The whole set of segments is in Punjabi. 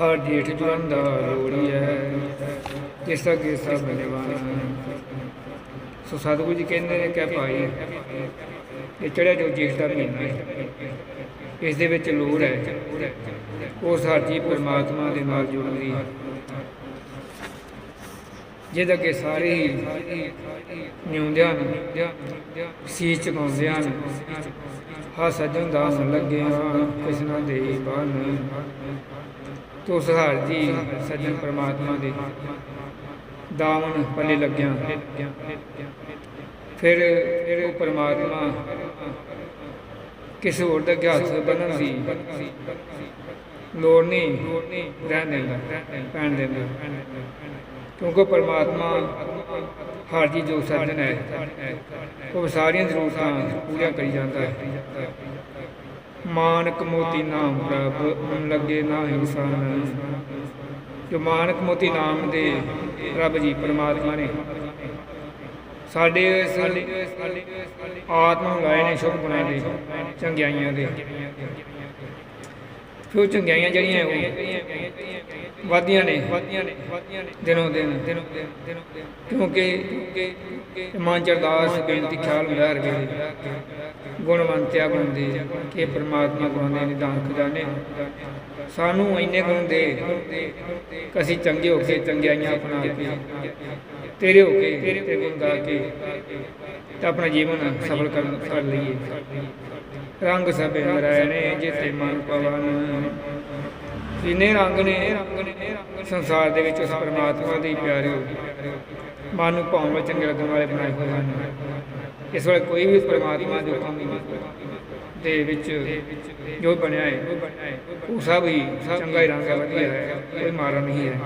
ਹਰ ਜੇਠ ਜੁਰੰਦਾ ਲੋੜੀ ਹੈ ਜਿਸ ਦਾ ਕੇਸਾ ਬਨਵਾਨ ਸੋ ਸਤਿਗੁਰੂ ਜੀ ਕਹਿੰਦੇ ਨੇ ਕਿ ਭਾਈ, ਇਹ ਚੜਿਆ ਜੋ ਜੇਠ ਦਾ ਮਹੀਨਾ ਹੈ, ਇਸ ਦੇ ਵਿੱਚ ਲੋੜ ਹੈ, ਉਹ ਸਾਡੀ ਪਰਮਾਤਮਾ ਦੇ ਨਾਲ ਜੁੜਨ ਦੀ। ਜਿਹਦਾ ਕਿ ਸਾਰੇ ਹੀ ਨਿਉਂਦਿਆਂ ਨੂੰ, ਸੀਸ ਝੁਕਾਉਂਦੇ ਹਨ ਹਾ ਸਜਣ ਦਾ ਮਨ ਲੱਗਿਆ ਕਿਸਨਾ ਦੇ ਬਨ ਤੋ ਸਹਾਰ ਜੀ ਸਜਣ ਪਰਮਾਤਮਾ ਦੇ ਦਾਮਨ ਪੱਲੇ ਲੱਗਿਆ। ਫਿਰ ਫਿਰ ਉਹ ਪਰਮਾਤਮਾ ਕਿਸੇ ਹੋਰ ਦਾ ਹੱਥ ਬੰਨਣ ਦੀ ਲੋੜ ਨਹੀਂ, ਰਹਿਣ ਦਿੰਦਾ, ਪੈਣ ਦਿੰਦਾ। ਕਿਉਂਕਿ ਪਰਮਾਤਮਾ ਹਰ ਜੀ ਜੋ ਸੱਜਣ ਹੈ, ਉਹ ਸਾਰੀਆਂ ਜ਼ਰੂਰਤਾਂ ਪੂਰੀਆਂ ਕਰੀ ਜਾਂਦਾ ਹੈ। ਮਾਨਕ ਮੋਤੀ ਨਾਮ ਪ੍ਰਭ ਮਨ ਲੱਗੇ ਨਾ ਇਨਸਾਨ। ਜੋ ਮਾਨਕ ਮੋਤੀ ਨਾਮ ਦੇ ਰੱਬ ਜੀ, ਪਰਮਾਤਮਾ ਨੇ, ਸਾਡੇ ਸਾਡੇ ਆਤਮਾ ਨੂੰ ਲਾਏ ਨੇ ਸ਼ੁਭ ਗੁਣਾਂ ਦੇ, ਚੰਗਿਆਈਆਂ ਦੇ। ਫਿਰ ਚੰਗਿਆਈਆਂ ਜਿਹੜੀਆਂ ਉਹ ਵਾਦੀਆਂ ਨੇ। ਦਿਨੋਂ ਦਿਨ। ਕਿਉਂਕਿ ਕਿਉਂਕਿ ਮਨ ਬੇਨਤੀ ਖਿਆਲ ਹੁੰਦਾ ਹਰ ਗੁਣਵੰਤਿਆ ਗੁਣ ਦੇ ਕਿ ਪ੍ਰਮਾਤਮਾ ਗੁਣਾਂ ਦੇ ਨਿਦਾਨ ਖਜ਼ਾਨੇ ਸਾਨੂੰ ਇੰਨੇ ਗੁਣ ਦੇ ਅਸੀਂ ਚੰਗੇ ਹੋ ਕੇ ਚੰਗਿਆਈਆਂ ਅਪਣਾ ਕੇ, ਤੇਰੇ ਹੋ ਕੇ ਤੇਰੇ ਗੁਣ ਗਾ ਕੇ ਤਾਂ ਆਪਣਾ ਜੀਵਨ ਸਫਲ ਕਰ ਕਰ ਲਈਏ। ਰੰਗ ਸਭੇ ਮਰਾਏ ਨੇ ਜਿਤੇ ਮਨ ਪਵਨ। ਜਿਨੇ ਰੰਗ ਨੇ, ਸੰਸਾਰ ਦੇ ਵਿੱਚ ਉਸ ਪਰਮਾਤਮਾ ਦੇ ਹੀ ਮਨ ਨੂੰ ਭਾਵੇਂ ਚੰਗੇ ਲੱਗਣ ਵਾਲੇ ਬਣਾਏ ਹੋਏ ਹਨ। ਇਸ ਵੇਲੇ ਕੋਈ ਵੀ ਪਰਮਾਤਮਾ ਦੇ ਹੁਕਮ ਦੇ ਵਿੱਚ ਜੋ ਬਣਿਆ ਹੈ, ਉਹ ਸਭ ਹੀ ਚੰਗਾ ਹੀ ਰੰਗ ਹੈ, ਵਧੀਆ ਹੈ, ਕੋਈ ਮਾਰਾ ਨਹੀਂ ਹੈ।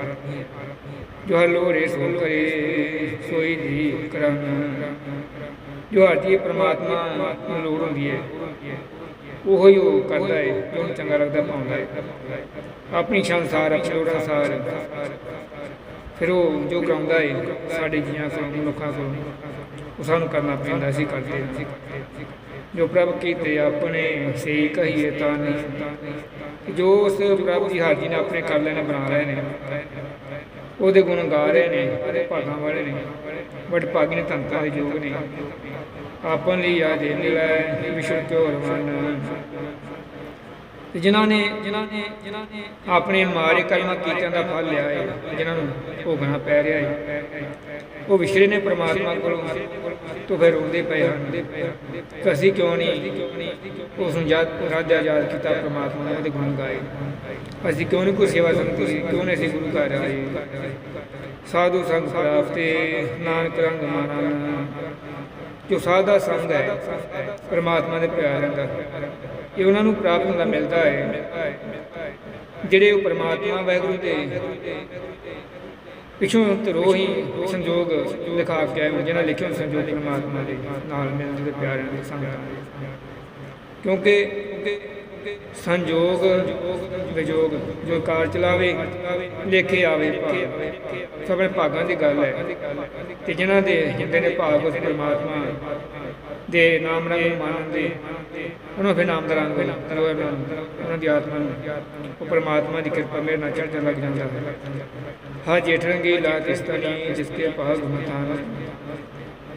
ਜੋ ਹਰ ਲੋਰੇ ਸੋ ਕਰੇ, ਸੋਈ ਦੀ ਕਰਨ ਜੋ ਹਰ ਜੀ ਪਰਮਾਤਮਾ ਨੂੰ ਲੋੜ ਹੁੰਦੀ ਹੈ ਉਹੋ ਹੀ ਉਹ ਕਰਦਾ ਹੈ ਜੋ ਚੰਗਾ ਲੱਗਦਾ ਪਾਉਂਦਾ ਹੈ ਆਪਣੀ ਇੱਛਾ ਅਨੁਸਾਰ ਆਪਣੀ ਲੋੜ ਫਿਰ ਉਹ ਜੋ ਕਰਾਉਂਦਾ ਹੈ ਸਾਡੇ ਜੀਆਂ ਕੋਲੋਂ, ਮਨੁੱਖਾਂ ਕੋਲੋਂ, ਉਹ ਸਾਨੂੰ ਕਰਨਾ ਪੈਂਦਾ ਅਸੀਂ ਕਰਦੇ ਹਾਂ ਜੋ ਪ੍ਰਭ ਕੀਤੇ, ਆਪਣੇ ਸਹੀ ਕਹੀਏ ਤਾਂ ਨਹੀਂ। ਜੋ ਉਸ ਪ੍ਰਭ ਦੀ ਹਾਜ਼ਰੀ ਨੇ ਆਪਣੇ ਕਰ ਲੈਣੇ ਬਣਾ ਰਹੇ ਨੇ, ਉਹਦੇ ਗੁਣ ਗਾ ਰਹੇ ਨੇ ਭਾਗਾਂ ਵਾਲੇ ਨੇ, ਬਟ ਭਾਗੀ ਨੇ ਧੰਤਾ ਦੇ ਯੋਗ ਨੇ। ਆਪਨ ਲਈ ਆ ਦੇ ਵਿਸ਼ਵ ਚੋਰ ਮਨ ਤੇ ਜਿਨ੍ਹਾਂ ਨੇ ਜਿਨ੍ਹਾਂ ਨੇ ਜਿਨ੍ਹਾਂ ਨੇ ਆਪਣੇ ਮਾਰੇ ਕਰਮਾਂ ਕੀਤਿਆਂ ਦਾ ਫਲ ਲਿਆ ਹੈ ਜਿਨ੍ਹਾਂ ਨੂੰ ਭੋਗਣਾ ਪੈ ਰਿਹਾ ਹੈ ਉਹ ਵਿਸ਼ਰੇ ਨੇ ਪ੍ਰਮਾਤਮਾ ਕੋਲੋਂ ਤੋਂ ਫਿਰ ਰੋਂਦੇ ਪਏ ਹਨ। ਕਿ ਅਸੀਂ ਕਿਉਂ ਨਹੀਂ ਉਸ ਨੂੰ ਯਾਦ ਰਾਜਾ ਯਾਦ ਕੀਤਾ, ਪ੍ਰਮਾਤਮਾ ਨੇ ਉਹਦੇ ਗੁਣ ਗਾਏ। ਅਸੀਂ ਕਿਉਂ ਨਹੀਂ ਕੋਈ ਸੇਵਾ ਸੰਗਤ ਸੀ ਕਿਉਂ ਨਹੀਂ ਅਸੀਂ ਗੁਰੂ ਘਰ ਆਏ? ਸਾਧੂ ਸੰਗ ਪ੍ਰਾਪਤੇ, ਨਾਨਕ ਰੰਗ ਮਾਨਨ ਜੋ ਸਾਦਾ ਸੰਗ ਹੈ, ਪ੍ਰਮਾਤਮਾ ਦੇ ਪਿਆਰਿਆਂ ਦਾ। ਇਹ ਉਹਨਾਂ ਨੂੰ ਪ੍ਰਾਪਤ ਹੁੰਦਾ ਮਿਲਦਾ ਹੈ। ਜਿਹੜੇ ਉਹ ਪਰਮਾਤਮਾ ਵਾਹਿਗੁਰੂ ਦੇ ਪਿਛੋਂ ਤਰੋ ਹੀ ਸੰਜੋਗ ਲਿਖਾ ਕੇ ਆਏ ਜਿਹਨਾਂ ਲਿਖਿਆ ਸੰਜੋਗ ਪਰਮਾਤਮਾ ਦੇ ਨਾਲ ਮਿਲਣ ਦੇ ਪਿਆਰ ਦੇ ਸੰਗਤਾਂ ਕਿਉਂਕਿ ਸੰਜੋਗ ਵਿਜੋਗ ਜੋ ਕਾਰ ਚਲਾਵੇ, ਲੇਖੇ ਆਵੇ ਭਾਗ ਸਭ ਭਾਗਾਂ ਦੀ ਗੱਲ ਹੈ ਤੇ ਜਿਨ੍ਹਾਂ ਦੇ ਜਿੰਦੇ ਨੇ ਭਾਗ ਉਸ ਪਰਮਾਤਮਾ ਦੇ ਨਾਮ ਰੰਗ ਮਾਨਣ ਦੇ ਉਹਨਾਂ ਫਿਰ ਨਾਮ ਦਾ ਰੰਗ ਉਹਨਾਂ ਦੀ ਆਤਮਾ ਨੂੰ। ਉਹ ਪਰਮਾਤਮਾ ਦੀ ਕਿਰਪਾ ਮੇਰੇ ਨਾਲ ਚੜ੍ਹਨ ਲੱਗ ਜਾਂਦਾ ਹੈ। ਹਾਂ ਜੇਠ ਰੰਗੀ ਲਾ ਜਿਸ ਜਿਸਕੇ ਭਾਗ ਮਤਾਨ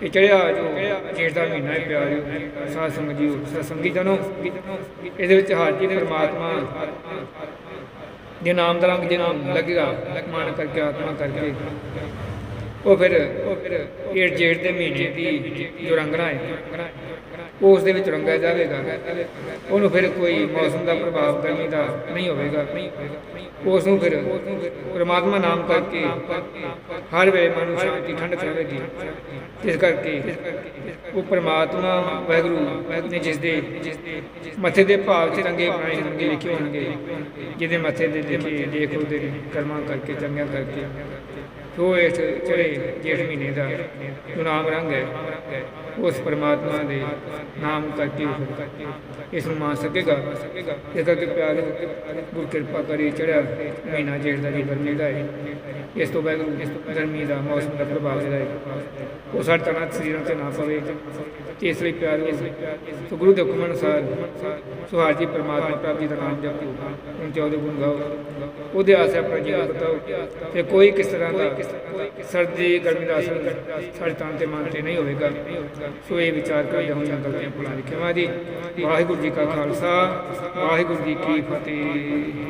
ਇਹ ਚੜਿਆ ਜੋ ਜੇਠ ਦਾ ਮਹੀਨਾ ਹੈ ਪਿਆਰਿਓ, ਸਾਧ ਸੰਗਤ ਜੀ ਸਾਧ ਸੰਗੀ ਜਨੋ। ਇਹਦੇ ਵਿੱਚ ਹਾਜ਼ਰੀ ਪਰਮਾਤਮਾ ਦੇ ਨਾਮ ਦਾ ਰੰਗ, ਜੇ ਲੱਗੇਗਾ ਮਾਨ ਕਰਕੇ, ਆਤਮਾ ਕਰਕੇ। ਉਹ ਫਿਰ ਉਹ ਫਿਰ, ਇਹ ਜੇਠ ਦੇ ਮਹੀਨੇ ਦੀ ਜੋ ਰੰਗਣਾ ਹੈ। ਉਸ ਦੇ ਵਿੱਚ ਰੰਗਿਆ ਜਾਵੇਗਾ। ਉਹਨੂੰ ਫਿਰ ਕੋਈ ਮੌਸਮ ਦਾ ਪ੍ਰਭਾਵ ਗਰਮੀ ਦਾ ਨਹੀਂ ਹੋਵੇਗਾ। ਉਸ ਨੂੰ ਫਿਰ ਪਰਮਾਤਮਾ ਨਾਮ ਕਰਕੇ ਹਰ ਵੇਲੇ ਮਨ ਨੂੰ ਸ਼ਾਂਤੀ ਠੰਡਕ ਰਹੇਗੀ ਇਸ ਕਰਕੇ ਉਹ ਪਰਮਾਤਮਾ, ਵਾਹਿਗੁਰੂ ਨੇ ਜਿਸ ਦੇ ਮੱਥੇ ਦੇ ਭਾਵ 'ਚ ਰੰਗੇ ਬਣਾਏ ਰੰਗੇ ਲਿਖੇ ਹੋਣਗੇ, ਜਿਹਦੇ ਮੱਥੇ ਦੇ ਦੇਖੇ, ਦੇਖ ਉਹਦੇ ਕਰਮਾਂ ਕਰਕੇ, ਚੰਗਿਆਂ ਕਰਕੇ ਜੋ ਇਸ ਚੜੇ ਜੇਠ ਮਹੀਨੇ ਦਾ ਜੋ ਨਾਮ ਰੰਗ ਹੈ, ਉਸ ਪਰਮਾਤਮਾ ਦੇ ਨਾਮ ਕਰਕੇ ਇਸ ਨੂੰ ਮਾਣ ਸਕੇਗਾ। ਇਸ ਕਰਕੇ ਪਿਆਰ ਗੁਰ ਕਿਰਪਾ ਕਰੀ ਚੜਿਆ ਮਹੀਨਾ ਜੇਠ ਦਾ ਜੀ ਗਰਮੀ ਦਾ ਹੈ ਇਸ ਤੋਂ ਬਾਅਦ ਗਰਮੀ ਦਾ ਮੌਸਮ ਦਾ ਪ੍ਰਭਾਵ ਜਿਹੜਾ ਹੈ, ਉਹ ਸਾਡੇ ਤਨਾਂ ਸਰੀਰਾਂ ਤੇ ਨਾ ਪਵੇ। ਇਸ ਲਈ ਪਿਆਰ ਸੋ ਗੁਰੂ ਦੇ ਹੁਕਮ ਅਨੁਸਾਰ ਸੁਹਾਰ ਜੀ ਪਰਮਾਤਮਾ ਪ੍ਰਾਪਤੀ ਦਾ ਨਾਮ ਜਪੋ। ਹੁਣ ਚੌਦੇ ਗੁਣ ਗਾਓ। ਉਹਦੇ ਆਸੇ ਆਪਣਾ ਜੀਵਨ ਬਤਾਓ ਤੇ ਕੋਈ ਕਿਸ ਤਰ੍ਹਾਂ ਦਾ ਸਰਦੀ ਗਰਮੀ ਦਾ ਅਸਰ ਸਾਡੇ ਤਨ ਤੇ ਮਨ ਤੇ ਨਹੀਂ ਹੋਵੇਗਾ। ਸੋ ਇਹ ਵਿਚਾਰ ਕਰਦੇ ਹੋਈਆਂ ਗਲਤੀਆਂ ਭੁਲਾ ਦੀ ਖਿਮਾ ਵਾਹਿਗੁਰੂ ਜੀ ਕਾ ਖਾਲਸਾ, ਵਾਹਿਗੁਰੂ ਜੀ ਕੀ ਫਤਿਹ।